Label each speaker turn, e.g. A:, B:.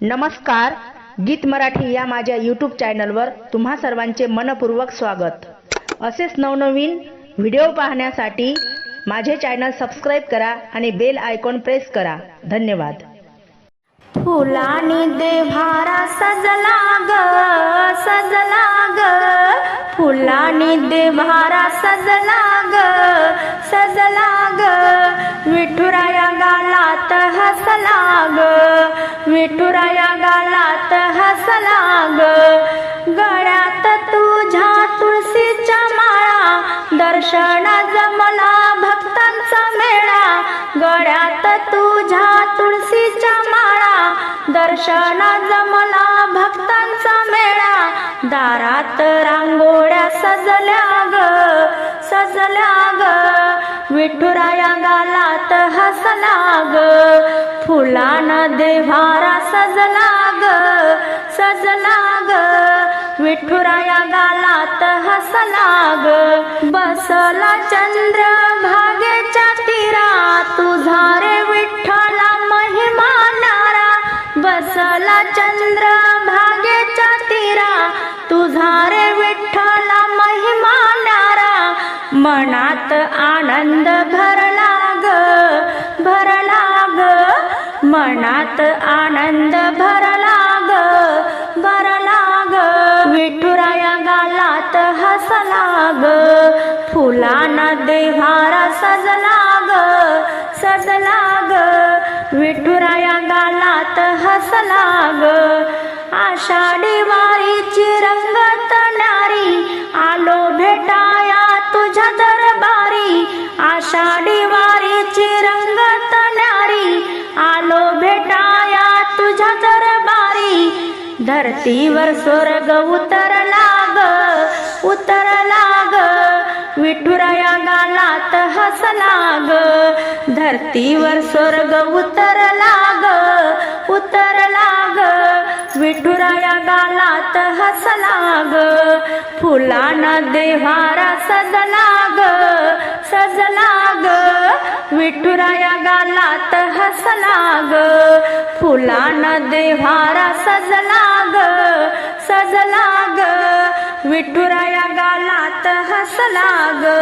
A: नमस्कार गीत मराठी या माझ्या यूट्यूब चॅनलवर तुम्हा सर्वांचे मनपूर्वक स्वागत. असेच नवनवीन व्हिडिओ पाहण्यासाठी माझे चॅनल सबस्क्राईब करा आणि बेल आयकॉन प्रेस करा. धन्यवाद.
B: फुलानी देव्हारा सजला ग सजला ग. फुलानी देव्हारा सजला ग सजला ग. विठुराया गालात हसला ग गळ्यात तुझ्या तुळशीच्या माळा. दर्शन जमला भक्तांचा मेळा. गळ्यात तुझ्या तुळशीच्या माळा. दर्शन जमला भक्तांचा मेळा. दारात रांगोळ्या सजल्या ग सजल्या ग. विठुराया गालात हसला ग फुलानं देवारा सजला ग सजला ग विठुराया गालात हसला ग बसला चंद्र भागेच्या तीरा तुझा रे विठ्ठला महिमा नारा. बसला चंद्र भागेच्या तीरा तुझा रे विठ्ठला महिमा नारा. मनात आनंद भर मनात आनंद भरला ग भरला ग विठुराया गालात हसला ग फुलानं देहारा सजला ग सजला ग विठुराया गालात हसला ग आषाढी धरतीवर स्वर्ग उतरला ग उतरला ग. विठुराया गालात हसला ग धरतीवर स्वर्ग उतरला ग उतरला ग. विठुराया गालात हसला ग फुलानं देव्हारा सजला ग सजला ग. विठुराया गालात हसला फुलानं देव्हारा सजला ग सजला ग विठुराया गालात ग विठुराया गालात हसला ग